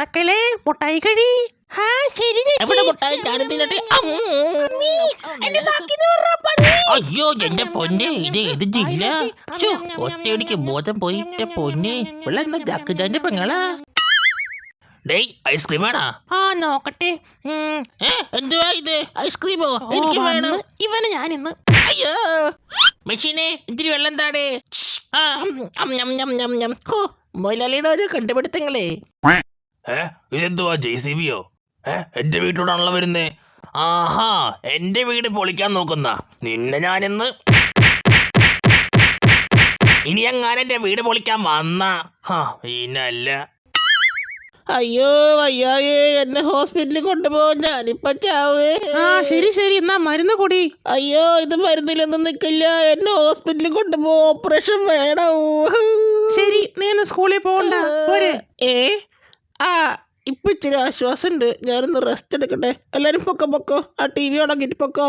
മക്കളെ മുട്ടായി കഴി. ഹാ ശരി എവിടെ മുട്ടായി ഞാനെന്തിനട്ടെ അയ്യോ എന്റെ പൊന്നെ ഇത് ഏത് ജില്ല? ഛോ, ഒറ്റയടിക്ക് ബോധം പോയി. എന്റെ പൊന്നെ ഇവിടെ എന്താ ജാക്കിജാന്റെ പെങ്ങളാ? ഡേയ് ഐസ്ക്രീം വേണോ ആ നോക്കട്ടെ. എന്തുവാ ഇത്? ഐസ്ക്രീമോ? എനിക്ക്. വേണം. ഇവന് ഞാൻ ഇന്ന് അയ്യോ. മെഷീനെ ഇത്തിരി വെള്ളം താടേ. മൊയിലാളിയുടെ ഒരു കണ്ടുപിടുത്തങ്ങളേ. ഏ? ഇതെന്തുവാ ജെ സി ബിയോ? ഏ? എന്റെ വീട്ടിലോടാണല്ലോ വരുന്നേ. ആഹാ എന്റെ വീട് പൊളിക്കാൻ നോക്കുന്ന. നിന്നെ ഞാനിന്ന് ഇനി എങ്ങാനും എന്റെ വീട് പൊളിക്കാൻ വന്ന. ഹാ ഇനല്ല അയ്യോ അയ്യായേ എന്നെ ഹോസ്പിറ്റലിൽ കൊണ്ടുപോകാൻ ഞാനിപ്പ ചാവേ. ആ ശരി ശരി എന്നാ മരുന്ന് കൂടി. അയ്യോ ഇത് മരുന്നിലൊന്നും നിൽക്കില്ല എന്നെ ഹോസ്പിറ്റലിൽ കൊണ്ടുപോ ഓപ്പറേഷൻ വേണം. ശരി നീ ഒന്ന് സ്കൂളിൽ പോകണ്ട പോരെ. ഏ? ആ ഇപ്പൊ ഇച്ചിരി ആശ്വാസമുണ്ട്. ഞാനൊന്ന് റെസ്റ്റ് എടുക്കട്ടെ. എല്ലാരും പൊക്കോ പൊക്കോ? ആ ടി വി ഉണക്കിട്ട് പൊക്കോ?